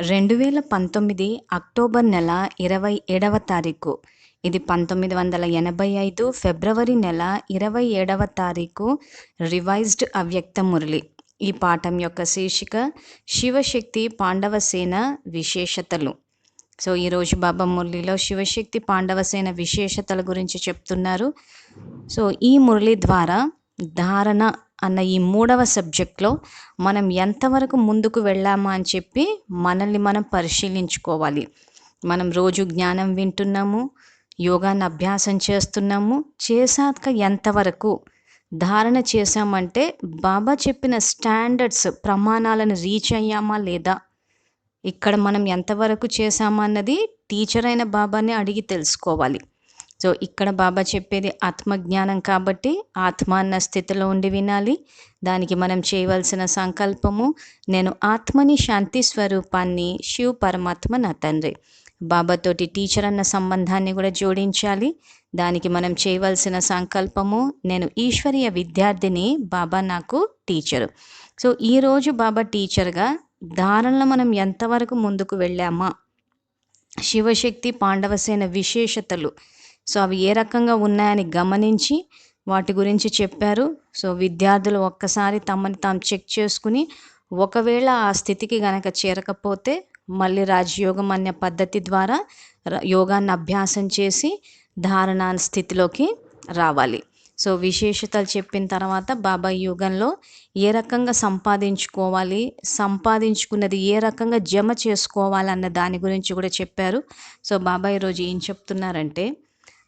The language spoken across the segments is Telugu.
రెండు వేల పంతొమ్మిది అక్టోబర్ నెల ఇరవై ఏడవ తారీఖు. ఇది పంతొమ్మిది వందల ఎనభై ఐదు ఫిబ్రవరి నెల ఇరవై ఏడవ తారీఖు రివైజ్డ్ అవ్యక్త మురళి ఈ పాఠం యొక్క శీర్షిక శివశక్తి పాండవసేన విశేషతలు. సో ఈరోజు బాబా మురళిలో శివశక్తి పాండవసేన విశేషతల గురించి చెప్తున్నారు. సో ఈ మురళి ద్వారా ధారణ అన్న ఈ మూడవ సబ్జెక్ట్లో మనం ఎంతవరకు ముందుకు వెళ్ళామా అని చెప్పి మనల్ని మనం పరిశీలించుకోవాలి. మనం రోజు జ్ఞానం వింటున్నాము యోగాన్ని అభ్యాసం చేస్తున్నాము చేశాక ఎంతవరకు ధారణ చేశామంటే బాబా చెప్పిన స్టాండర్డ్స్ ప్రమాణాలను రీచ్ అయ్యామా లేదా ఇక్కడ మనం ఎంతవరకు చేశామా అన్నది టీచర్ అయిన బాబాని అడిగి తెలుసుకోవాలి. సో ఇక్కడ బాబా చెప్పేది ఆత్మజ్ఞానం కాబట్టి ఆత్మ అన్న స్థితిలో ఉండి వినాలి. దానికి మనం చేయవలసిన సంకల్పము నేను ఆత్మని శాంతి స్వరూపాన్ని శివ పరమాత్మ నా తండ్రి. బాబాతోటి టీచర్ అన్న సంబంధాన్ని కూడా జోడించాలి. దానికి మనం చేయవలసిన సంకల్పము నేను ఈశ్వరీయ విద్యార్థిని బాబా నాకు టీచరు. సో ఈరోజు బాబా టీచర్గా ధారణలో మనం ఎంతవరకు ముందుకు వెళ్ళామా? శివశక్తి పాండవసేన విశేషతలు. సో అవి ఏ రకంగా ఉన్నాయని గమనించి వాటి గురించి చెప్పారు. సో విద్యార్థులు ఒక్కసారి తమని తాము చెక్ చేసుకుని ఒకవేళ ఆ స్థితికి గనక చేరకపోతే మళ్ళీ రాజయోగం అనే పద్ధతి ద్వారా యోగాన్ని అభ్యాసం చేసి ధారణ స్థితిలోకి రావాలి. సో విశేషతలు చెప్పిన తర్వాత బాబా యుగంలో ఏ రకంగా సంపాదించుకోవాలి సంపాదించుకున్నది ఏ రకంగా జమ చేసుకోవాలన్న దాని గురించి కూడా చెప్పారు. సో బాబా ఈరోజు ఏం చెప్తున్నారంటే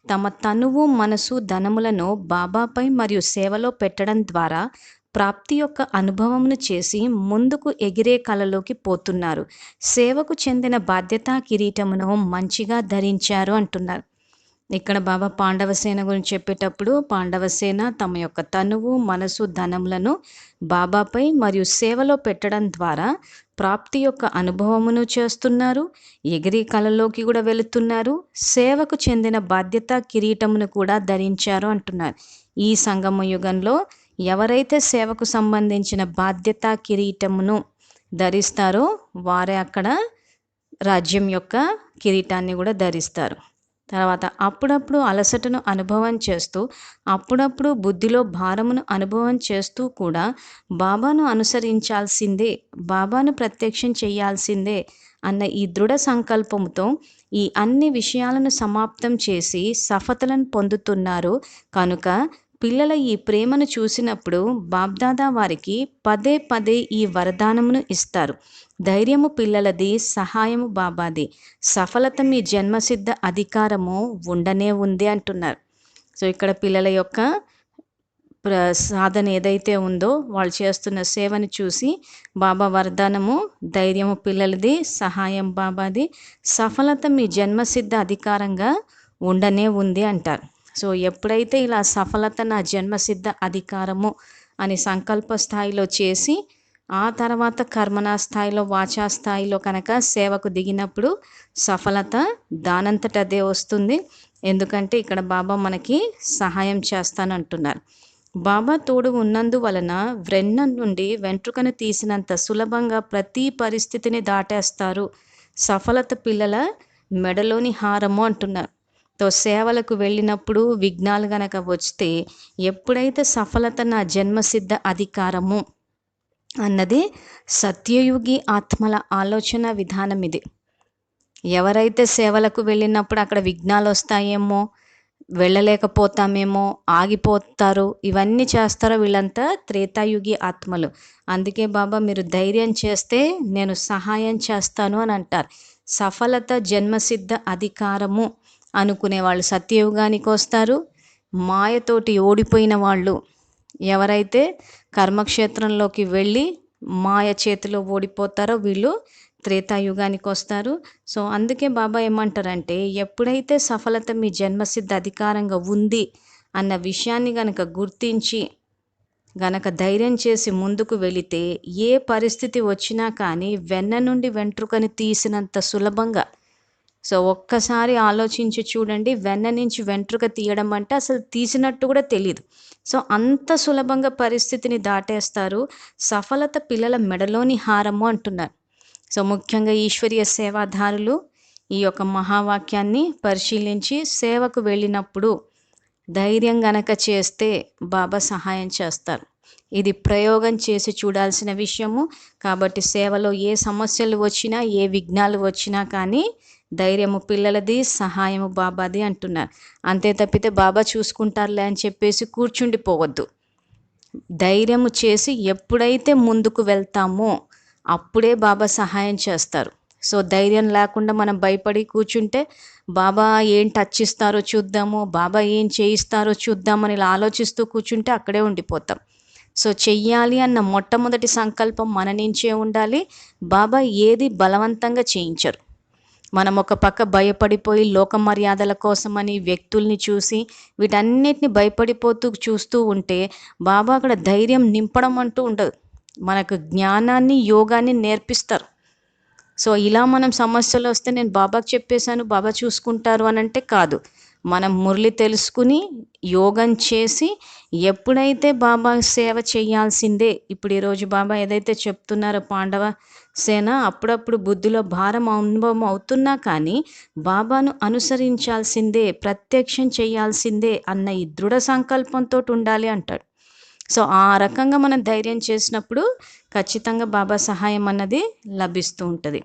తమ తనువు మనసు ధనములను బాబాపై మరియు సేవలో పెట్టడం ద్వారా ప్రాప్తి యొక్క అనుభవమును చేసి ముందుకు ఎగిరే కళలోకి పోతున్నారు. సేవకు చెందిన బాధ్యతా కిరీటమును మంచిగా ధరించారు అంటున్నారు. ఇక్కడ బాబా పాండవసేన గురించి చెప్పేటప్పుడు పాండవసేన తమ యొక్క తనువు మనసు ధనములను బాబాపై మరియు సేవలో పెట్టడం ద్వారా ప్రాప్తి యొక్క అనుభవమును చేస్తున్నారు ఎగిరి కళలోకి కూడా వెళుతున్నారు సేవకు చెందిన బాధ్యత కిరీటమును కూడా ధరించారు అంటున్నారు. ఈ సంగమ యుగంలో ఎవరైతే సేవకు సంబంధించిన బాధ్యత కిరీటమును ధరిస్తారో వారే అక్కడ రాజ్యం యొక్క కిరీటాన్ని కూడా ధరిస్తారు. తర్వాత అప్పుడప్పుడు అలసటను అనుభవం చేస్తూ అప్పుడప్పుడు బుద్ధిలో భారమును అనుభవం చేస్తూ కూడా బాబాను అనుసరించాల్సిందే బాబాను ప్రత్యక్షం చేయాల్సిందే అన్న ఈ దృఢ సంకల్పంతో ఈ అన్ని విషయాలను సమాప్తం చేసి సఫతలను పొందుతున్నారు. కనుక పిల్లల ఈ ప్రేమను చూసినప్పుడు బాబ్దాదా వారికి పదే పదే ఈ వరదానమును ఇస్తారు. ధైర్యము పిల్లలది సహాయము బాబాది. సఫలత మీ జన్మసిద్ధ అధికారము ఉండనే ఉంది అంటున్నారు. సో ఇక్కడ పిల్లల యొక్క సాధన ఏదైతే ఉందో వాళ్ళు చేస్తున్న సేవను చూసి బాబా వరదానము ధైర్యము పిల్లలది సహాయం బాబాది సఫలత మీ జన్మసిద్ధ అధికారంగా ఉండనే ఉంది అంటారు. సో ఎప్పుడైతే ఇలా సఫలత నా జన్మసిద్ధ అధికారము అని సంకల్ప స్థాయిలో చేసి ఆ తర్వాత కర్మనా స్థాయిలో వాచా స్థాయిలో కనుక సేవకు దిగినప్పుడు సఫలత దానంతట అదే వస్తుంది. ఎందుకంటే ఇక్కడ బాబా మనకి సహాయం చేస్తానంటున్నారు. బాబా తోడు ఉన్నందువలన వ్రెన్న నుండి వెంట్రుకను తీసినంత సులభంగా ప్రతి పరిస్థితిని దాటేస్తారు. సఫలత పిల్లల మెడలోని హారము అంటున్నారు. తో సేవలకు వెళ్ళినప్పుడు విఘ్నాలు గనక వస్తే ఎప్పుడైతే సఫలత నా జన్మసిద్ధ అధికారము అన్నది సత్యయుగి ఆత్మల ఆలోచన విధానం ఇది. ఎవరైతే సేవలకు వెళ్ళినప్పుడు అక్కడ విఘ్నాలు వస్తాయేమో వెళ్ళలేకపోతామేమో ఆగిపోతారు ఇవన్నీ చేస్తారో వీళ్ళంతా త్రేతాయుగి ఆత్మలు. అందుకే బాబా మీరు ధైర్యం చేస్తే నేను సహాయం చేస్తాను అని అంటారు. సఫలత జన్మసిద్ధ అధికారము అనుకునే వాళ్ళు సత్యయుగానికి వస్తారు. మాయతోటి ఓడిపోయిన వాళ్ళు ఎవరైతే కర్మక్షేత్రంలోకి వెళ్ళి మాయ చేతిలో ఓడిపోతారో వీళ్ళు త్రేతాయుగానికి వస్తారు. సో అందుకే బాబా ఏమంటారంటే ఎప్పుడైతే సఫలత మీ జన్మసిద్ధ అధికారంగా ఉంది అన్న విషయాన్ని గనక గుర్తించి గనక ధైర్యం చేసి ముందుకు వెళితే ఏ పరిస్థితి వచ్చినా కానీ వెన్న నుండి వెంట్రుకని తీసినంత సులభంగా సో ఒక్కసారి ఆలోచించి చూడండి వెన్న నుంచి వెంట్రుక తీయడం అంటే అసలు తీసినట్టు కూడా తెలియదు సో అంత సులభంగా పరిస్థితిని దాటేస్తారు సఫలత పిల్లల మెడలోని హారము అంటున్నారు. సో ముఖ్యంగా ఈశ్వరీయ సేవాదారులు ఈ యొక్క మహావాక్యాన్ని పరిశీలించి సేవకు వెళ్ళినప్పుడు ధైర్యం గనక చేస్తే బాబా సహాయం చేస్తారు. ఇది ప్రయోగం చేసి చూడాల్సిన విషయము. కాబట్టి సేవలో ఏ సమస్యలు వచ్చినా ఏ విఘ్నాలు వచ్చినా కానీ ధైర్యము పిల్లలది సహాయము బాబాది అంటున్నారు. అంతే తప్పితే బాబా చూసుకుంటారులే అని చెప్పేసి కూర్చుండిపోవద్దు. ధైర్యము చేసి ఎప్పుడైతే ముందుకు వెళ్తామో అప్పుడే బాబా సహాయం చేస్తారు. సో ధైర్యం లేకుండా మనం భయపడి కూర్చుంటే బాబా ఏం టచ్ ఇస్తారో చూద్దాము బాబా ఏం చేయిస్తారో చూద్దామని ఇలా ఆలోచిస్తూ కూర్చుంటే అక్కడే ఉండిపోతాం. సో చెయ్యాలి అన్న మొట్టమొదటి సంకల్పం మన నుంచే ఉండాలి. బాబా ఏది బలవంతంగా చేయించరు. మనం ఒక పక్క భయపడిపోయి లోక మర్యాదల కోసమని వ్యక్తుల్ని చూసి వీటన్నిటిని భయపడిపోతూ చూస్తూ ఉంటే బాబా అక్కడ ధైర్యం నింపడం అంటూ ఉండదు. మనకు జ్ఞానాన్ని యోగాన్ని నేర్పిస్తారు. సో ఇలా మనం సమస్యలు వస్తే నేను బాబాకు చెప్పేశాను బాబా చూసుకుంటారు అని అంటే కాదు. మనం మురళి తెలుసుకుని యోగం చేసి ఎప్పుడైతే బాబా సేవ చేయాల్సిందే ఇప్పుడు ఈరోజు బాబా ఏదైతే చెప్తున్నారో పాండవ సేన అప్పుడప్పుడు బుద్ధిలో భారం అనుభవం అవుతున్నా కానీ బాబాను అనుసరించాల్సిందే ప్రత్యక్షం చేయాల్సిందే అన్న ఈ దృఢ సంకల్పంతో ఉండాలి అంటాడు. సో ఆ రకంగా మనం ధైర్యం చేసినప్పుడు ఖచ్చితంగా బాబా సహాయం అన్నది లభిస్తూ ఉంటుంది.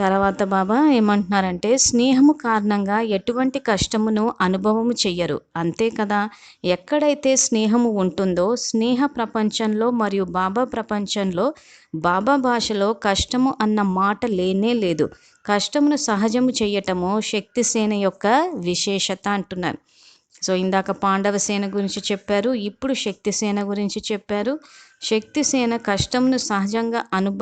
తర్వాత బాబా ఏమంటున్నారంటే స్నేహము కారణంగా ఎటువంటి కష్టమును అనుభవము చెయ్యరు. అంతే కదా? ఎక్కడైతే స్నేహము ఉంటుందో స్నేహ ప్రపంచంలో మరియు బాబా ప్రపంచంలో బాబా భాషలో కష్టము అన్న మాట లేనే లేదు. కష్టమును సహజము చేయటము శక్తిసేన యొక్క విశేషత అంటున్నారు. సో ఇందాక పాండవసేన గురించి చెప్పారు ఇప్పుడు శక్తిసేన గురించి చెప్పారు. శక్తిసేన కష్టమును సహజంగా అనుభ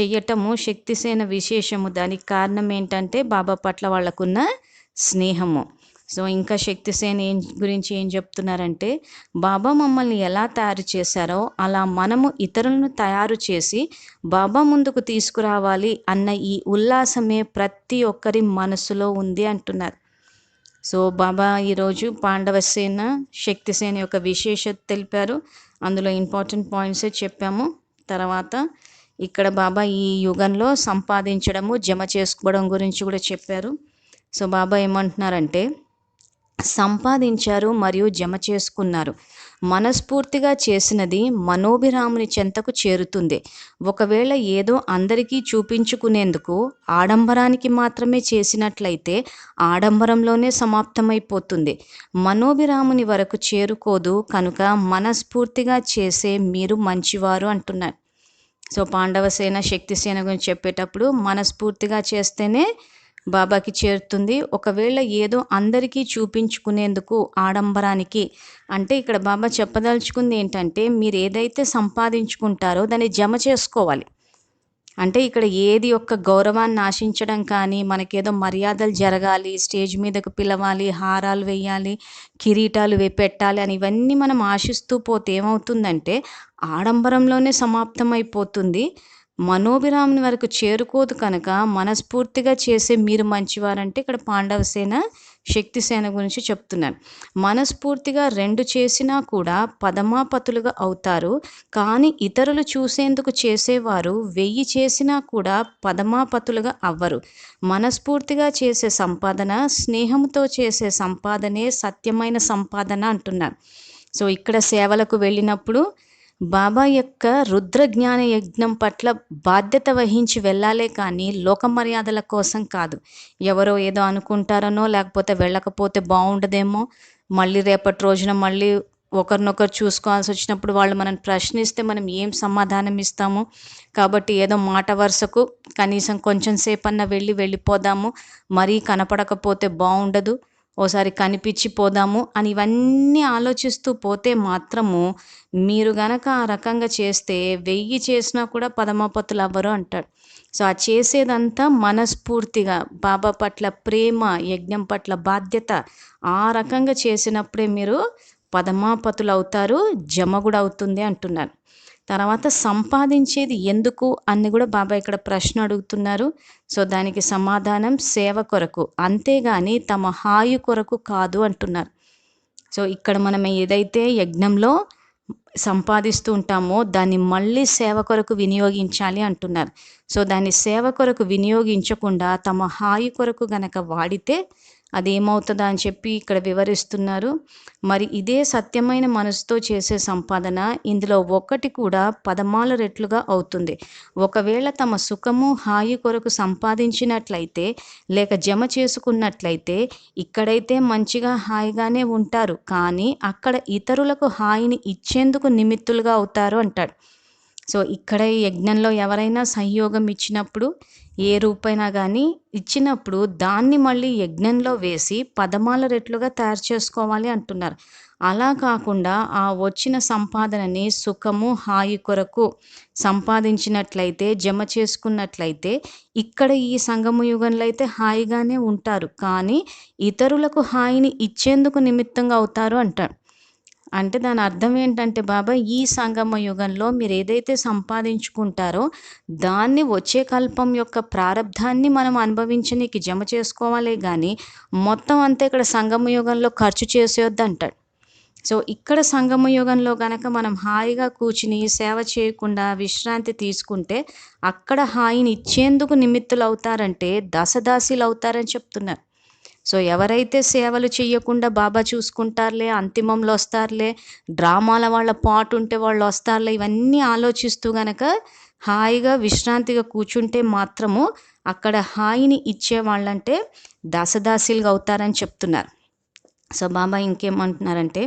చెయ్యటము శక్తిసేన విశేషము. దానికి కారణం ఏంటంటే బాబా పట్ల వాళ్ళకున్న స్నేహము. సో ఇంకా శక్తిసేన ఏం గురించి ఏం చెప్తున్నారంటే బాబా మమ్మల్ని ఎలా తయారు చేశారో అలా మనము ఇతరులను తయారు చేసి బాబా ముందుకు తీసుకురావాలి అన్న ఈ ఉల్లాసమే ప్రతి ఒక్కరి మనసులో ఉంది అంటున్నారు. సో బాబా ఈరోజు పాండవసేన శక్తిసేన యొక్క విశేషత తెలిపారు. అందులో ఇంపార్టెంట్ పాయింట్సే చెప్పాము. తర్వాత ఇక్కడ బాబా ఈ యుగంలో సంపాదించడము జమ చేసుకోవడం గురించి కూడా చెప్పారు. సో బాబా ఏమంటున్నారంటే సంపాదించారు మరియు జమ చేసుకున్నారు. మనస్ఫూర్తిగా చేసినది మనోభిరాముని చెంతకు చేరుతుంది. ఒకవేళ ఏదో అందరికీ చూపించుకునేందుకు ఆడంబరానికి మాత్రమే చేసినట్లయితే ఆడంబరంలోనే సమాప్తమైపోతుంది. మనోభిరాముని వరకు చేరుకోదు కనుక మనస్ఫూర్తిగా చేసే మీరు మంచివారు అంటున్నారు. సో పాండవసేన శక్తిసేన గురించి చెప్పేటప్పుడు మనస్ఫూర్తిగా చేస్తేనే బాబాకి చేరుతుంది. ఒకవేళ ఏదో అందరికీ చూపించుకునేందుకు ఆడంబరానికి అంటే ఇక్కడ బాబా చెప్పదలుచుకుంది ఏంటంటే మీరు ఏదైతే సంపాదించుకుంటారో దాన్ని జమ చేసుకోవాలి. అంటే ఇక్కడ ఏది యొక్క గౌరవాన్ని ఆశించడం కానీ మనకేదో మర్యాదలు జరగాలి స్టేజ్ మీదకు పిలవాలి హారాలు వేయాలి కిరీటాలు పెట్టాలి అని ఇవన్నీ మనం ఆశిస్తూ పోతే ఏమవుతుందంటే ఆడంబరంలోనే సమాప్తమైపోతుంది మనోభిరాముని వరకు చేరుకోదు కనుక మనస్ఫూర్తిగా చేసే మీరు మంచివారంటే ఇక్కడ పాండవసేన శక్తిసేన గురించి చెప్తున్నారు మనస్ఫూర్తిగా రెండు చేసినా కూడా పదమాపతులుగా అవుతారు. కానీ ఇతరులు చూసేందుకు చేసేవారు వెయ్యి చేసినా కూడా పదమాపతులుగా అవ్వరు. మనస్ఫూర్తిగా చేసే సంపాదన స్నేహంతో చేసే సంపాదనే సత్యమైన సంపాదన అంటున్నారు సో ఇక్కడ సేవలకు వెళ్ళినప్పుడు బాబా యొక్క రుద్ర జ్ఞాన యజ్ఞం పట్ల బాధ్యత వహించి వెళ్ళాలే కానీ లోక మర్యాదల కోసం కాదు. ఎవరో ఏదో అనుకుంటారనో లేకపోతే వెళ్ళకపోతే బాగుండదేమో మళ్ళీ రేపటి రోజున మళ్ళీ ఒకరినొకరు చూసుకోవాల్సి వచ్చినప్పుడు వాళ్ళు మనం ప్రశ్నిస్తే మనం ఏం సమాధానం ఇస్తాము? కాబట్టి ఏదో మాట వరుసకు కనీసం కొంచెం సేపన్నా వెళ్ళి వెళ్ళిపోదాము. మరీ కనపడకపోతే బాగుండదు ఓసారి కనిపించి పోదాము అని ఇవన్నీ ఆలోచిస్తూ పోతే మాత్రము మీరు గనక ఆ రకంగా చేస్తే వెయ్యి చేసినా కూడా పదమాపతులు అవ్వరు అంటాడు. సో ఆ చేసేదంతా మనస్ఫూర్తిగా బాబా పట్ల ప్రేమ యజ్ఞం పట్ల బాధ్యత ఆ రకంగా చేసినప్పుడే మీరు పదమాపతులు అవుతారు జమ కూడా అవుతుంది అంటున్నారు. తర్వాత సంపాదించేది ఎందుకు అని కూడా బాబా ఇక్కడ ప్రశ్న అడుగుతున్నారు. సో దానికి సమాధానం సేవ కొరకు అంతేగాని తమ హాయి కొరకు కాదు అంటున్నారు. సో ఇక్కడ మనం ఏదైతే యజ్ఞంలో సంపాదిస్తూ ఉంటామో దాన్ని మళ్ళీ సేవ కొరకు వినియోగించాలి అంటున్నారు. సో దాన్ని సేవ కొరకు వినియోగించకుండా తమ హాయి కొరకు గనక వాడితే అది ఏమవుతుందా అని చెప్పి ఇక్కడ వివరిస్తున్నారు. మరి ఇదే సత్యమైన మనసుతో చేసే సంపాదన ఇందులో ఒక్కటి కూడా పదమాల రెట్లుగా అవుతుంది. ఒకవేళ తమ సుఖము హాయి కొరకు సంపాదించినట్లయితే లేక జమ చేసుకున్నట్లయితే ఇక్కడైతే మంచిగా హాయిగానే ఉంటారు. కానీ అక్కడ ఇతరులకు హాయిని ఇచ్చేందుకు నిమిత్తులుగా అవుతారు అంటాడు. సో ఇక్కడ ఈ యజ్ఞంలో ఎవరైనా సంయోగం ఇచ్చినప్పుడు ఏ రూపైనా కానీ ఇచ్చినప్పుడు దాన్ని మళ్ళీ యజ్ఞంలో వేసి పదమాల రెట్లుగా తయారు చేసుకోవాలి అంటున్నారు. అలా కాకుండా ఆ వచ్చిన సంపాదనని సుఖము హాయి కొరకు సంపాదించినట్లయితే జమ చేసుకున్నట్లయితే ఇక్కడ ఈ సంగమ యుగంలో అయితే హాయిగానే ఉంటారు. కానీ ఇతరులకు హాయిని ఇచ్చేందుకు నిమిత్తంగా అవుతారు అంటారు. అంటే దాని అర్థం ఏంటంటే బాబా ఈ సంగమ యుగంలో మీరు ఏదైతే సంపాదించుకుంటారో దాన్ని వచ్చే కల్పం యొక్క ప్రారంధాన్ని మనం అనుభవించనీకి జమ చేసుకోవాలి కానీ మొత్తం అంతా ఇక్కడ సంగమ యుగంలో ఖర్చు చేసేయొద్దంటాడు. సో ఇక్కడ సంగమ యుగంలో కనుక మనం హాయిగా కూర్చుని సేవ చేయకుండా విశ్రాంతి తీసుకుంటే అక్కడ హాయిని ఇచ్చేందుకు నిమిత్తులు అవుతారంటే దశదాసీలు అవుతారని చెప్తున్నారు. సో ఎవరైతే సేవలు చేయకుండా బాబా చూసుకుంటారులే అంతిమంలో వస్తారులే డ్రామాల వాళ్ళ పాటు ఉంటే వాళ్ళు వస్తారులే ఇవన్నీ ఆలోచిస్తూ గనక హాయిగా విశ్రాంతిగా కూర్చుంటే మాత్రము అక్కడ హాయిని ఇచ్చే వాళ్ళంటే దాసదాసీలుగా అవుతారని చెప్తున్నారు. సో బాబా ఇంకేమంటున్నారంటే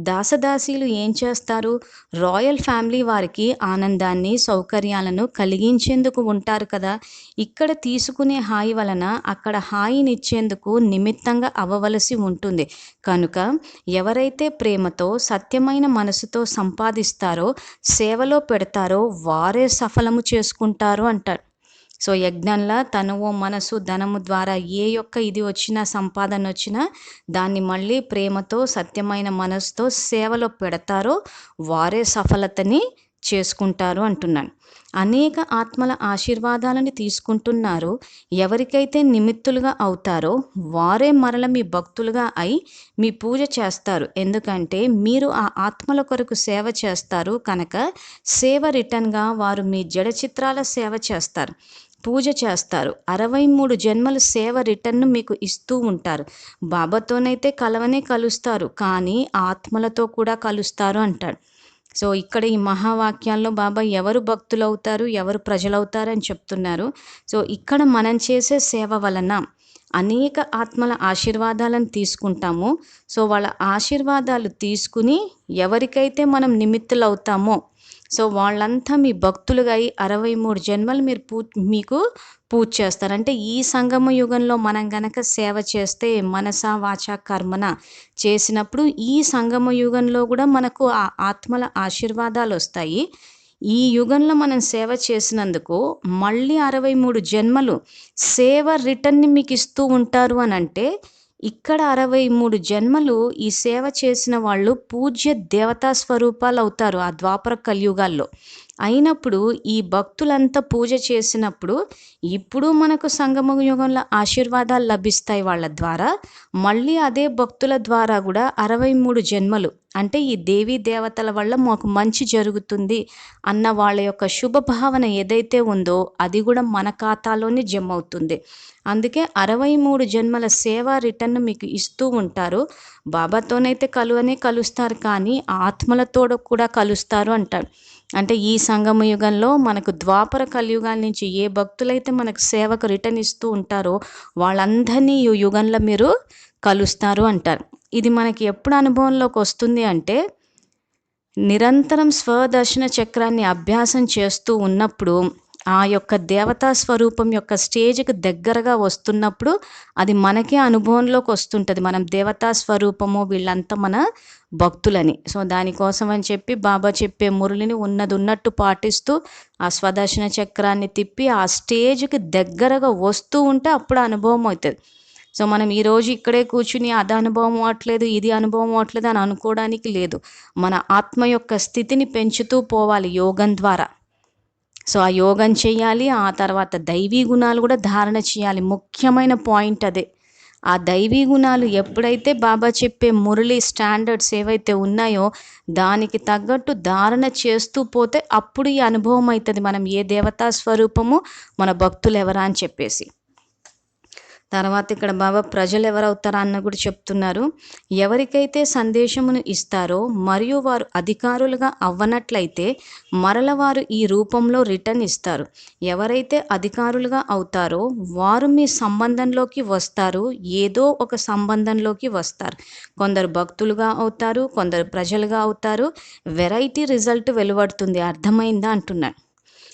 దాసదాసీలు ఏం చేస్తారు? రాయల్ ఫ్యామిలీ వారికి ఆనందాన్ని సౌకర్యాలను కలిగించేందుకు ఉంటారు కదా. ఇక్కడ తీసుకునే హాయి వలన అక్కడ హాయినిచ్చేందుకు నిమిత్తంగా అవ్వవలసి ఉంటుంది. కనుక ఎవరైతే ప్రేమతో సత్యమైన మనసుతో సంపాదిస్తారో సేవలో పెడతారో వారే సఫలము చేసుకుంటారు అంటారు. సో యజ్ఞంలో తనువు మనసు ధనము ద్వారా ఏ యొక్క ఇది వచ్చినా సంపాదన వచ్చినా దాన్ని మళ్ళీ ప్రేమతో సత్యమైన మనసుతో సేవలో పెడతారో వారే సఫలతని చేసుకుంటారు అంటున్నాను. అనేక ఆత్మల ఆశీర్వాదాలను తీసుకుంటున్నారు. ఎవరికైతే నిమిత్తులుగా అవుతారో వారే మరల మీ భక్తులుగా అయి మీ పూజ చేస్తారు. ఎందుకంటే మీరు ఆ ఆత్మల కొరకు సేవ చేస్తారు కనుక సేవ రిటర్న్గా వారు మీ జడ చిత్రాల సేవ చేస్తారు. పూజ చేస్తారు. అరవై మూడు జన్మలు సేవ రిటర్న్ మీకు ఇస్తూ ఉంటారు. బాబాతోనైతే కలవనే కలుస్తారు. కానీ ఆత్మలతో కూడా కలుస్తారు అంటాడు. సో ఇక్కడ ఈ మహావాక్యాల్లో బాబా ఎవరు భక్తులు అవుతారు ఎవరు ప్రజలవుతారు అని చెప్తున్నారు. సో ఇక్కడ మనం చేసే సేవ వలన అనేక ఆత్మల ఆశీర్వాదాలను తీసుకుంటాము. సో వాళ్ళ ఆశీర్వాదాలు తీసుకుని ఎవరికైతే మనం నిమిత్తులవుతామో సో వాళ్ళంతా మీ భక్తులుగా అయి అరవై మూడు జన్మలు మీరు పూ మీకు పూజ చేస్తారు. అంటే ఈ సంగమ యుగంలో మనం గనక సేవ చేస్తే మనస వాచ కర్మన చేసినప్పుడు ఈ సంగమ యుగంలో కూడా మనకు ఆ ఆత్మల ఆశీర్వాదాలు వస్తాయి. ఈ యుగంలో మనం సేవ చేసినందుకు మళ్ళీ అరవై మూడు జన్మలు సేవ రిటర్న్ని మీకు ఇస్తూ ఉంటారు అని అంటే ఇక్కడ అరవై మూడు జన్మలు ఈ సేవ చేసిన వాళ్ళు పూజ్య దేవతా స్వరూపాలు అవుతారు ఆ ద్వాపర కలియుగాల్లో. అయినప్పుడు ఈ భక్తులంతా పూజ చేసినప్పుడు ఇప్పుడు మనకు సంగమ యుగంలో ఆశీర్వాదాలు లభిస్తాయి వాళ్ళ ద్వారా. మళ్ళీ అదే భక్తుల ద్వారా కూడా అరవై మూడు జన్మలు అంటే ఈ దేవీ దేవతల వల్ల మాకు మంచి జరుగుతుంది అన్న వాళ్ళ యొక్క శుభభావన ఏదైతే ఉందో అది కూడా మన ఖాతాలోనే జమ అవుతుంది అందుకే అరవై మూడు జన్మల సేవా రిటర్న్ మీకు ఇస్తూ ఉంటారు. బాబాతోనైతే కలువనే కలుస్తారు కానీ ఆత్మలతో కూడా కలుస్తారు అంటారు. అంటే ఈ సంగమ యుగంలో మనకు ద్వాపర కలియుగాల నుంచి ఏ భక్తులైతే మనకు సేవకు రిటర్న్ ఇస్తూ ఉంటారో వాళ్ళందరినీ ఈ యుగంలో మీరు కలుస్తారు అంటారు. ఇది మనకి ఎప్పుడు అనుభవంలోకి వస్తుంది అంటే నిరంతరం స్వదర్శన చక్రాన్ని అభ్యాసం చేస్తూ ఉన్నప్పుడు ఆ యొక్క దేవతా స్వరూపం యొక్క స్టేజ్కి దగ్గరగా వస్తున్నప్పుడు అది మనకే అనుభవంలోకి వస్తుంటుంది. మనం దేవతా స్వరూపము వీళ్ళంతా మన భక్తులని. సో దానికోసం అని చెప్పి బాబా చెప్పే మురళిని ఉన్నది ఉన్నట్టు పాటిస్తూ ఆ స్వదర్శన చక్రాన్ని తిప్పి ఆ స్టేజ్కి దగ్గరగా వస్తూ ఉంటే అప్పుడు అనుభవం అవుతుంది. సో మనం ఈరోజు ఇక్కడే కూర్చుని అది అనుభవం అవ్వట్లేదు ఇది అనుభవం అవట్లేదు అని అనుకోవడానికి లేదు. మన ఆత్మ యొక్క స్థితిని పెంచుతూ పోవాలి యోగం ద్వారా. సో ఆ యోగం చేయాలి ఆ తర్వాత దైవీ గుణాలు కూడా ధారణ చేయాలి. ముఖ్యమైన పాయింట్ అదే. ఆ దైవీ గుణాలు ఎప్పుడైతే బాబా చెప్పే మురళి స్టాండర్డ్స్ ఏవైతే ఉన్నాయో దానికి తగ్గట్టు ధారణ చేస్తూ పోతే అప్పుడు ఈ అనుభవం అవుతుంది. మనం ఏ దేవతా స్వరూపము మన భక్తులు ఎవరా అని చెప్పేసి. తర్వాత ఇక్కడ బాబా ప్రజలు ఎవరవుతారా అన్న కూడా చెప్తున్నారు. ఎవరికైతే సందేశమును ఇస్తారో మరియు వారు అధికారులుగా అవ్వనట్లయితే మరల వారు ఈ రూపంలో రిటర్న్ ఇస్తారు. ఎవరైతే అధికారులుగా అవుతారో వారు మీ సంబంధంలోకి వస్తారు. ఏదో ఒక సంబంధంలోకి వస్తారు. కొందరు భక్తులుగా అవుతారు కొందరు ప్రజలుగా అవుతారు. వెరైటీ రిజల్ట్ వెలువడుతుంది. అర్థమైందా అంటున్నాను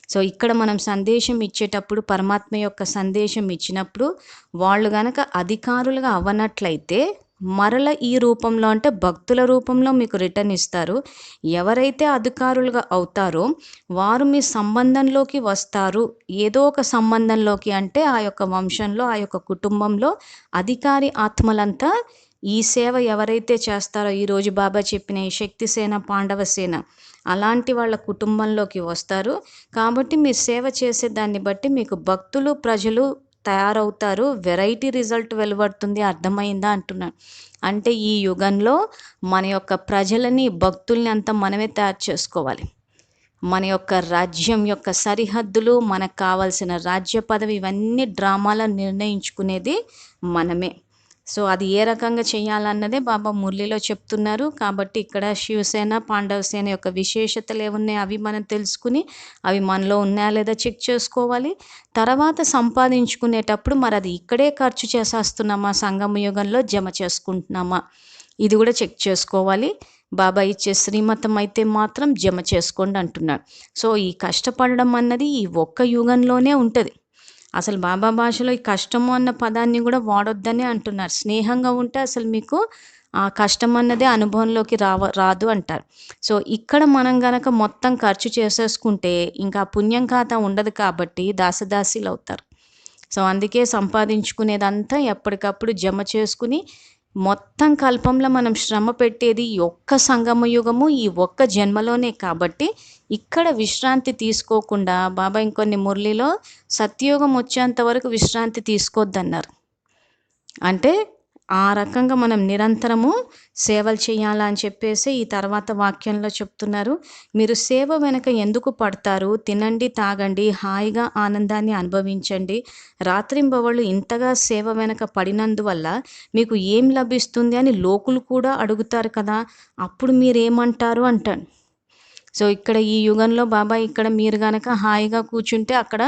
సో ఇక్కడ మనం సందేశం ఇచ్చేటప్పుడు పరమాత్మ యొక్క సందేశం ఇచ్చినప్పుడు వాళ్ళు గనక అధికారులుగా అవ్వనట్లయితే మరల ఈ రూపంలో అంటే భక్తుల రూపంలో మీకు రిటర్న్ ఇస్తారు. ఎవరైతే అధికారులుగా అవుతారో వారు మీ సంబంధంలోకి వస్తారు. ఏదో ఒక సంబంధంలోకి అంటే ఆ యొక్క వంశంలో ఆ యొక్క కుటుంబంలో అధికారి ఆత్మలంతా ఈ సేవ ఎవరైతే చేస్తారో ఈరోజు బాబా చెప్పిన ఈ శక్తి సేన పాండవ సేన అలాంటి వాళ్ళ కుటుంబంలోకి వస్తారు. కాబట్టి మీరు సేవ చేసే దాన్ని బట్టి మీకు భక్తులు ప్రజలు తయారవుతారు. వెరైటీ రిజల్ట్ వెలువడుతుంది అర్థమైందా అంటున్నాను. అంటే ఈ యుగంలో మన యొక్క ప్రజలని భక్తుల్ని అంతా మనమే తయారు చేసుకోవాలి. మన యొక్క రాజ్యం యొక్క సరిహద్దులు మనకు కావాల్సిన రాజ్య పదవి ఇవన్నీ డ్రామాలను నిర్ణయించుకునేది మనమే. సో అది ఏ రకంగా చేయాలన్నదే బాబా మురళిలో చెప్తున్నారు. కాబట్టి ఇక్కడ శివసేన పాండవసేన యొక్క విశేషతలు ఏమున్నాయి అవి మనం తెలుసుకుని అవి మనలో ఉన్నాయా లేదా చెక్ చేసుకోవాలి. తర్వాత సంపాదించుకునేటప్పుడు మరి అది ఇక్కడే ఖర్చు చేసేస్తున్నామా? సంగమ యుగంలో జమ చేసుకుంటున్నామా? ఇది కూడా చెక్ చేసుకోవాలి. బాబా ఇచ్చే శ్రీమతం అయితే మాత్రం జమ చేసుకోండి అంటున్నాడు. సో ఈ కష్టపడడం అన్నది ఈ ఒక్క యుగంలోనే ఉంటుంది. అసలు బాబా భాషలో ఈ కష్టము అన్న పదాన్ని కూడా వాడొద్దనే అంటున్నారు. స్నేహంగా ఉంటే అసలు మీకు ఆ కష్టం అన్నదే అనుభవంలోకి రావ రాదు అంటారు. సో ఇక్కడ మనం గనక మొత్తం ఖర్చు చేసేసుకుంటే ఇంకా పుణ్యం ఖాతా ఉండదు కాబట్టి దాసదాసీలు అవుతారు సో అందుకే సంపాదించుకునేదంతా ఎప్పటికప్పుడు జమ చేసుకుని మొత్తం కల్పంలో మనం శ్రమ పెట్టేది ఒక్క సంగమ యుగము ఈ ఒక్క జన్మలోనే కాబట్టి ఇక్కడ విశ్రాంతి తీసుకోకుండా బాబా ఇంకొన్ని మురళిలో సత్యయుగం వచ్చేంత వరకు విశ్రాంతి తీసుకోవద్దన్నారు అంటే ఆ రకంగా మనం నిరంతరము సేవలు చేయాలా అని చెప్పేసి ఈ తర్వాత వాక్యంలో చెప్తున్నారు. మీరు సేవ వెనక ఎందుకు పడతారు? తినండి తాగండి హాయిగా ఆనందాన్ని అనుభవించండి. రాత్రింబవళ్ళు ఇంతగా సేవ వెనక పడినందువల్ల మీకు ఏం లభిస్తుంది అని లోకులు కూడా అడుగుతారు కదా. అప్పుడు మీరేమంటారు అంటాను సో ఇక్కడ ఈ యుగంలో బాబా ఇక్కడ మీరు గనక హాయిగా కూర్చుంటే అక్కడ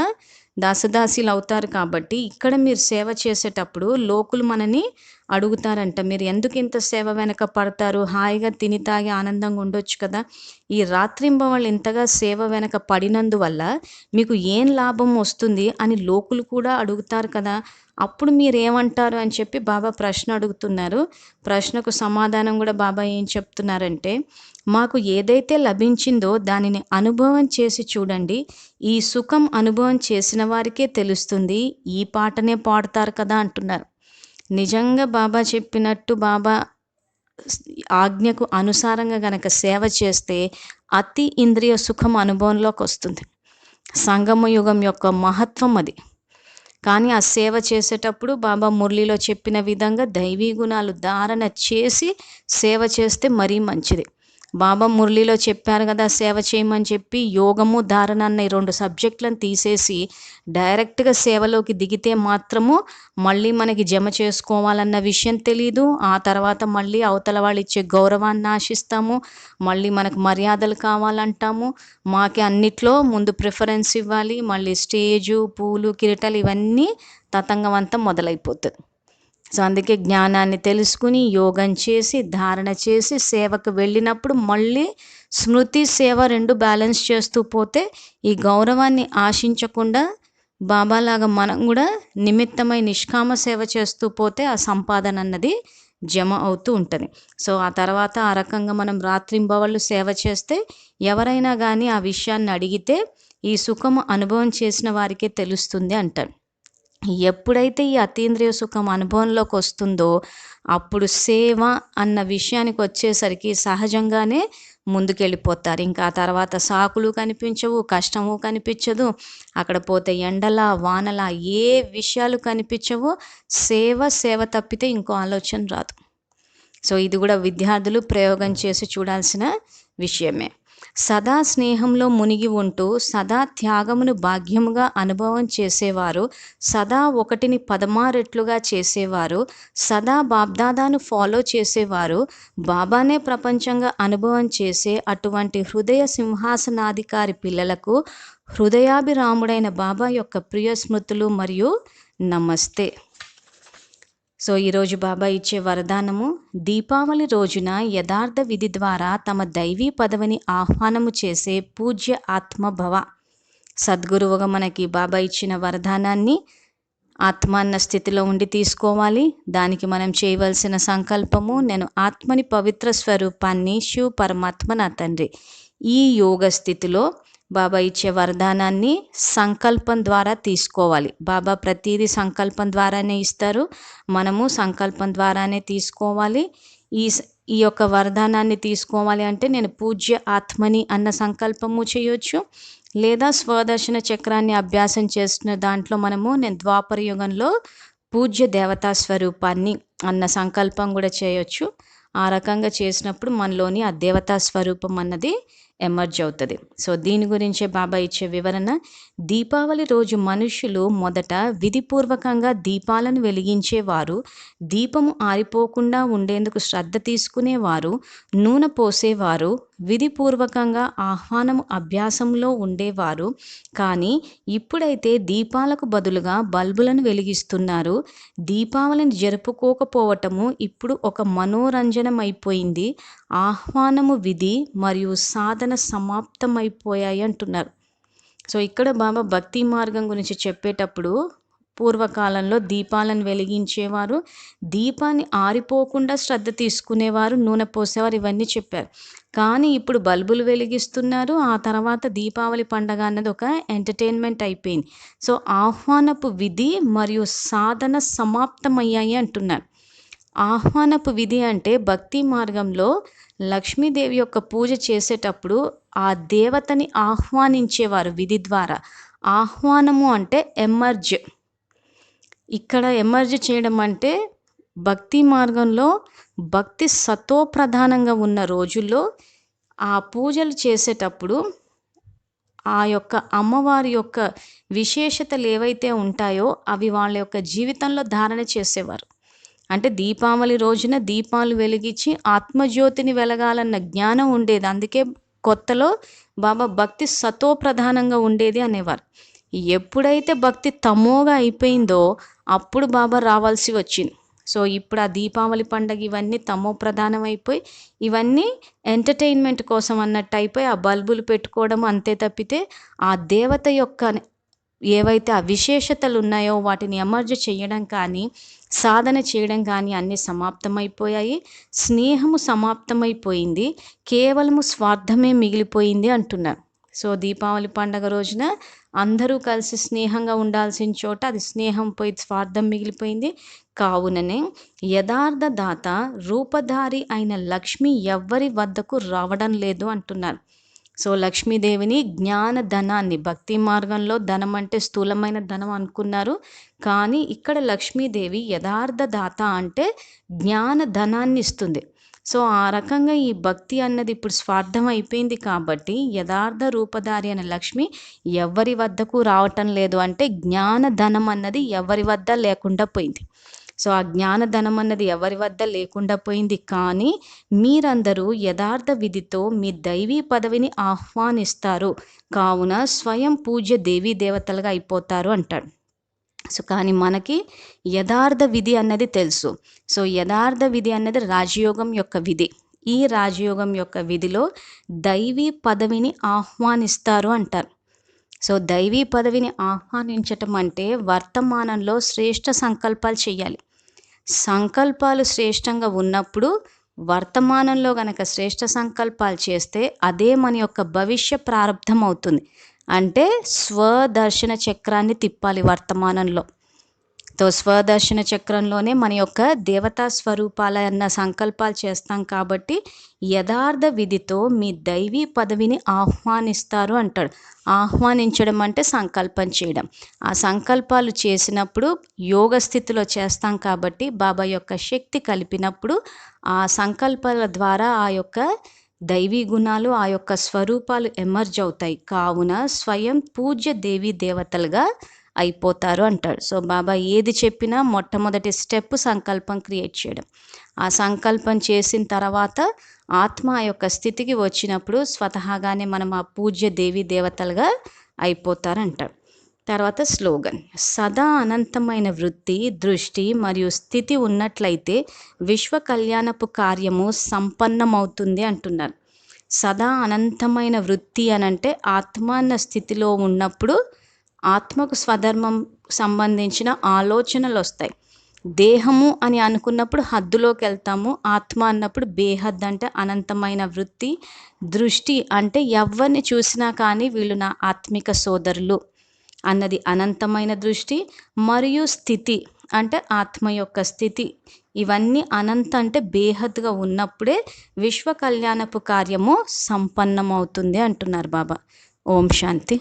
దాసదాసీలు అవుతారు కాబట్టి ఇక్కడ మీరు సేవ చేసేటప్పుడు లోకులు మనని అడుగుతారంట మీరు ఎందుకు ఇంత సేవ వెనక పడతారు? హాయిగా తిని తాగి ఆనందంగా ఉండొచ్చు కదా. ఈ రాత్రింబ వాళ్ళు ఇంతగా సేవ వెనక పడినందువల్ల మీకు ఏం లాభం వస్తుంది? అని లోకులు కూడా అడుగుతారు కదా. అప్పుడు మీరు ఏమంటారు అని చెప్పి బాబా ప్రశ్న అడుగుతున్నారు. ప్రశ్నకు సమాధానం కూడా బాబా ఏం చెప్తున్నారంటే మాకు ఏదైతే లభించిందో దానిని అనుభవం చేసి చూడండి. ఈ సుఖం అనుభవం చేసిన వారికే తెలుస్తుంది. ఈ పాటనే పాడతారు కదా అంటున్నారు. నిజంగా బాబా చెప్పినట్టు బాబా ఆజ్ఞకు అనుసారంగా గనక సేవ చేస్తే అతి ఇంద్రియ సుఖం అనుభవంలోకి వస్తుంది. సంగమ యుగం యొక్క మహత్వం అది. కానీ ఆ సేవ చేసేటప్పుడు బాబా మురళిలో చెప్పిన విధంగా దైవీ గుణాలు ధారణ చేసి సేవ చేస్తే మరీ మంచిది. బాబా మురళిలో చెప్పారు కదా సేవ చేయమని చెప్పి యోగము ధారణ అన్న ఈ రెండు సబ్జెక్టులను తీసేసి డైరెక్ట్గా సేవలోకి దిగితే మాత్రము మళ్ళీ మనకి జమ చేసుకోవాలన్న విషయం తెలీదు. ఆ తర్వాత మళ్ళీ అవతల వాళ్ళు ఇచ్చే గౌరవాన్ని ఆశిస్తాము. మళ్ళీ మనకు మర్యాదలు కావాలంటాము. మాకే అన్నిట్లో ముందు ప్రిఫరెన్స్ ఇవ్వాలి. మళ్ళీ స్టేజు పూలు కిరీటాలు ఇవన్నీ తతంగం అంతా మొదలైపోతుంది సో అందుకే జ్ఞానాన్ని తెలుసుకుని యోగం చేసి ధారణ చేసి సేవకు వెళ్ళినప్పుడు మళ్ళీ స్మృతి సేవ రెండు బ్యాలెన్స్ చేస్తూ పోతే ఈ గౌరవాన్ని ఆశించకుండా బాబాలాగా మనం కూడా నిమిత్తమై నిష్కామ సేవ చేస్తూ పోతే ఆ సంపాదన అన్నది జమ అవుతూ ఉంటుంది. సో ఆ తర్వాత ఆ రకంగా మనం రాత్రింబవళ్ళు సేవ చేస్తే ఎవరైనా కానీ ఆ విషయాన్ని అడిగితే ఈ సుఖము అనుభవం చేసిన వారికే తెలుస్తుంది అంటారు. ఎప్పుడైతే ఈ అతీంద్రియ సుఖం అనుభవంలోకి వస్తుందో అప్పుడు సేవ అన్న విషయానికి వచ్చేసరికి సహజంగానే ముందుకెళ్ళిపోతారు. ఇంకా ఆ తర్వాత సాకులు కనిపించవు కష్టము కనిపించదు. అక్కడ పోతే ఎండల వానల ఏ విషయాలు కనిపించవో సేవ సేవ తప్పితే ఇంకో ఆలోచన రాదు. సో ఇది కూడా విద్యార్థులు ప్రయోగం చేసి చూడాల్సిన విషయమే. సదా స్నేహంలో మునిగి ఉంటూ సదా త్యాగమును భాగ్యముగా అనుభవం చేసేవారు సదా ఒకటిని పదమారెట్లుగా చేసేవారు సదా బాబ్దాదాను ఫాలో చేసేవారు బాబానే ప్రపంచంగా అనుభవం చేసే అటువంటి హృదయ సింహాసనాధికారి పిల్లలకు హృదయాభిరాముడైన బాబా యొక్క ప్రియ స్మృతులు మరియు నమస్తే. సో ఈరోజు బాబా ఇచ్చే వరదానము దీపావళి రోజున యథార్థ విధి ద్వారా తమ దైవీ పదవిని ఆహ్వానము చేసే పూజ్య ఆత్మభవ. సద్గురువుగా మనకి బాబా ఇచ్చిన వరదానాన్ని ఆత్మాన్న స్థితిలో ఉండి తీసుకోవాలి. దానికి మనం చేయవలసిన సంకల్పము నేను ఆత్మని పవిత్ర స్వరూపాన్ని శివ పరమాత్మ నా తండ్రి. ఈ యోగ స్థితిలో బాబా ఇచ్చే వరదానాన్ని సంకల్పం ద్వారా తీసుకోవాలి. బాబా ప్రతిదీ సంకల్పం ద్వారానే ఇస్తారు. మనము సంకల్పం ద్వారానే తీసుకోవాలి. ఈ ఈ యొక్క వరదానాన్ని తీసుకోవాలి అంటే నేను పూజ్య ఆత్మని అన్న సంకల్పము చేయొచ్చు. లేదా స్వదర్శన చక్రాన్ని అభ్యాసం చేస్తున్న దాంట్లో మనము నేను ద్వాపర యుగంలో పూజ్య దేవతా స్వరూపాన్ని అన్న సంకల్పం కూడా చేయొచ్చు. ఆ రకంగా చేసినప్పుడు మనలోని ఆ దేవతా స్వరూపం అన్నది ఎమర్జ్ అవుతుంది. సో దీని గురించే బాబా ఇచ్చే వివరణ దీపావళి రోజు మనుషులు మొదట విధిపూర్వకంగా దీపాలను వెలిగించేవారు దీపము ఆరిపోకుండా ఉండేందుకు శ్రద్ధ తీసుకునేవారు నూనె పోసేవారు విధిపూర్వకంగా ఆహ్వానము అభ్యాసంలో ఉండేవారు. కానీ ఇప్పుడైతే దీపాలకు బదులుగా బల్బులను వెలిగిస్తున్నారు. దీపావళిని జరుపుకోకపోవటము ఇప్పుడు ఒక మనోరంజనం అయిపోయింది ఆహ్వానము విధి మరియు సాధన సమాప్తమైపోయాయి అంటున్నారు. సో ఇక్కడ బాబా భక్తి మార్గం గురించి చెప్పేటప్పుడు పూర్వకాలంలో దీపాలను వెలిగించేవారు దీపాన్ని ఆరిపోకుండా శ్రద్ధ తీసుకునేవారు నూనె పోసేవారు ఇవన్నీ చెప్పారు. కానీ ఇప్పుడు బల్బులు వెలిగిస్తున్నారు ఆ తర్వాత దీపావళి పండగ అన్నది ఒక ఎంటర్టైన్మెంట్ అయిపోయింది. సో ఆహ్వానపు విధి మరియు సాధన సమాప్తమయ్యాయి అంటున్నారు. ఆహ్వానపు విధి అంటే భక్తి మార్గంలో లక్ష్మీదేవి యొక్క పూజ చేసేటప్పుడు ఆ దేవతని ఆహ్వానించేవారు విధి ద్వారా. ఆహ్వానము అంటే ఎమర్జ్. ఇక్కడ ఎమర్జ్ చేయడం అంటే భక్తి మార్గంలో భక్తి సతోప్రధానంగా ఉన్న రోజుల్లో ఆ పూజలు చేసేటప్పుడు ఆ యొక్క అమ్మవారి యొక్క విశేషతలు ఏవైతే ఉంటాయో అవి వాళ్ళ యొక్క జీవితంలో ధారణ చేసేవారు. అంటే దీపావళి రోజున దీపాలు వెలిగించి ఆత్మజ్యోతిని వెలగాలన్న జ్ఞానం ఉండేది. అందుకే కొత్తలో బాబా భక్తి సతో ప్రధానంగా ఉండేది అనేవారు. ఎప్పుడైతే భక్తి తమోగా అయిపోయిందో అప్పుడు బాబా రావాల్సి వచ్చింది. సో ఇప్పుడు ఆ దీపావళి పండగ ఇవన్నీ తమో ప్రధానం అయిపోయి ఇవన్నీ ఎంటర్టైన్మెంట్ కోసం అన్నట్టు అయిపోయి ఆ బల్బులు పెట్టుకోవడం అంతే తప్పితే ఆ దేవత యొక్క ఏవైతే ఆ విశేషతలు ఉన్నాయో వాటిని ఎమర్జ్ చేయడం కానీ సాధన చేయడం కానీ అన్నీ సమాప్తమైపోయాయి. స్నేహము సమాప్తమైపోయింది. కేవలము స్వార్థమే మిగిలిపోయింది అంటున్నారు సో దీపావళి పండగ రోజున అందరూ కలిసి స్నేహంగా ఉండాల్సిన చోట అది స్నేహం పోయి స్వార్థం మిగిలిపోయింది. కావుననే యథార్థ దాత రూపధారి అయిన లక్ష్మి ఎవ్వరి వద్దకు రావడం లేదు అంటున్నారు. సో లక్ష్మీదేవిని జ్ఞాన ధనాన్ని భక్తి మార్గంలో ధనం అంటే స్థూలమైన ధనం అనుకున్నారు. కానీ ఇక్కడ లక్ష్మీదేవి యథార్థ దాత అంటే జ్ఞాన ధనాన్ని ఇస్తుంది. సో ఆ రకంగా ఈ భక్తి అన్నది ఇప్పుడు స్వార్థం అయిపోయింది కాబట్టి యథార్థ రూపధారి అనే లక్ష్మి ఎవరి వద్దకు రావటం లేదు అంటే జ్ఞాన ధనం అన్నది ఎవరి వద్ద లేకుండా పోయింది. సో ఆ జ్ఞానధనం అన్నది ఎవరి వద్ద లేకుండా పోయింది. కానీ మీరందరూ యథార్థ విధితో మీ దైవీ పదవిని ఆహ్వానిస్తారు. కావున స్వయం పూజ్య దేవీ దేవతలుగా అయిపోతారు అంటాడు. సో కానీ మనకి యథార్థ విధి అన్నది తెలుసు. సో యథార్థ విధి అన్నది రాజయోగం యొక్క విధి. ఈ రాజయోగం యొక్క విధిలో దైవీ పదవిని ఆహ్వానిస్తారు అంటారు. సో దైవీ పదవిని ఆహ్వానించటం అంటే వర్తమానంలో శ్రేష్ఠ సంకల్పాలు చేయాలి. సంకల్పాలు శ్రేష్టంగా ఉన్నప్పుడు వర్తమానంలో గనక శ్రేష్ట సంకల్పాలు చేస్తే అదే మన యొక్క భవిష్య ప్రారంధం అవుతుంది అంటే స్వదర్శన చక్రాన్ని తిప్పాలి వర్తమానంలో. తో స్వదర్శన చక్రంలోనే మన యొక్క దేవతా స్వరూపాలన్న సంకల్పాలు చేస్తాం కాబట్టి యథార్థ విధితో మీ దైవీ పదవిని ఆహ్వానిస్తారు అంటాడు. ఆహ్వానించడం అంటే సంకల్పం చేయడం. ఆ సంకల్పాలు చేసినప్పుడు యోగ స్థితిలో చేస్తాం కాబట్టి బాబా యొక్క శక్తి కలిపినప్పుడు ఆ సంకల్పాల ద్వారా ఆ యొక్క దైవీ గుణాలు ఆ యొక్క స్వరూపాలు ఎమర్జ్ అవుతాయి. కావున స్వయం పూజ్య దేవీ దేవతలుగా అయిపోతారు అంటాడు. సో బాబా ఏది చెప్పినా మొట్టమొదటి స్టెప్ సంకల్పం క్రియేట్ చేయడం. ఆ సంకల్పం చేసిన తర్వాత ఆత్మ ఆ యొక్క స్థితికి వచ్చినప్పుడు స్వతహాగానే మనం ఆ పూజ్య దేవి దేవతలుగా అయిపోతారంటాడు తర్వాత స్లోగన్. సదా అనంతమైన వృత్తి దృష్టి మరియు స్థితి ఉన్నట్లయితే విశ్వ కళ్యాణపు కార్యము సంపన్నమవుతుంది అంటున్నారు. సదా అనంతమైన వృత్తి అనంటే ఆత్మాన్న స్థితిలో ఉన్నప్పుడు ఆత్మకు స్వధర్మం సంబంధించిన ఆలోచనలు వస్తాయి దేహము అని అనుకున్నప్పుడు హద్దులోకి వెళ్తాము ఆత్మ అన్నప్పుడు బేహద్ అంటే అనంతమైన వృత్తి. దృష్టి అంటే ఎవరిని చూసినా కానీ వీళ్ళు నా ఆత్మిక సోదరులు అన్నది అనంతమైన దృష్టి. మరియు స్థితి అంటే ఆత్మ యొక్క స్థితి. ఇవన్నీ అనంత అంటే బేహద్గా ఉన్నప్పుడే విశ్వ కళ్యాణపు కార్యము సంపన్నమవుతుంది అంటున్నారు బాబా. ఓం శాంతి.